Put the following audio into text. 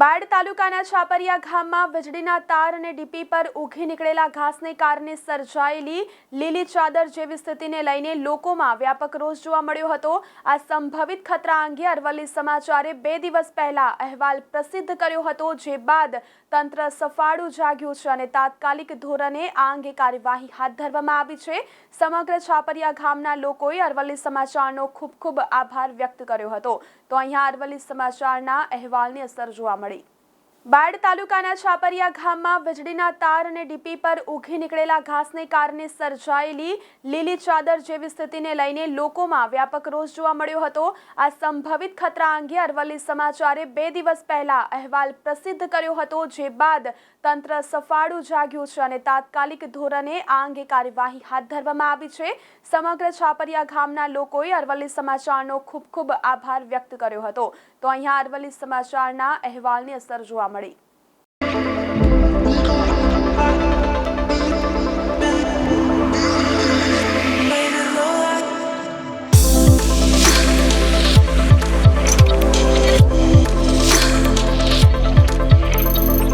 Bad તાલુકાના છાપરિયા ગામમાં વીજળીના તાર અને ડીપી પર ઉઘી નીકળેલા ઘાસને કારણે સર્જાયેલી લીલી ચાદર જેવી સ્થિતિને લઈને લોકોમાં વ્યાપક રોષ જોવા મળ્યો હતો. આ સંભવિત ખતરા અંગે અરવલ્લી સમાચારે બે દિવસ પહેલા અહેવાલ પ્રસિદ્ધ કર્યો હતો, જે બાદ તંત્ર સફાળું જાગ્યું છે અને તાત્કાલિક ધોરણે આ અંગે કાર્યવાહી હાથ ધરવામાં આવી છે. સમગ્ર છાપરિયા ગામના લોકોએ અરવલ્લી સમાચારનો ખૂબ ખૂબ આભાર વ્યક્ત કર્યો હતો. તો અહીંયા અરવલ્લી સમાચારના અહેવાલની અસર જોવા મળી બાડ તાલુકાના છાપરિયા ગામમાં વીજળીના તાર અને ડીપી પર ઉઘી નીકળેલા ઘાસને કારણે સર્જાયેલી લીલી ચાદર જેવી સ્થિતિને લઈને લોકોમાં વ્યાપક રોષ જોવા મળ્યો હતો. આ સંભવિત ખતરા અંગે અરવલ્લી સમાચારે બે દિવસ પહેલા અહેવાલ પ્રસિદ્ધ કર્યો હતો, જે બાદ તંત્ર સફાળું જાગ્યું છે અને તાત્કાલિક ધોરણે આ અંગે કાર્યવાહી હાથ ધરવામાં આવી છે. સમગ્ર છાપરિયા ગામના લોકોએ અરવલ્લી સમાચારનો ખૂબ ખૂબ આભાર વ્યક્ત કર્યો હતો. તો અહીંયા અરવલ્લી સમાચારના અહેવાલની અસર જોવા મળી മഴയും